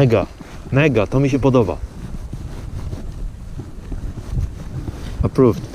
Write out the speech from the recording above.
Mega, mega, to mi się podoba. Approved.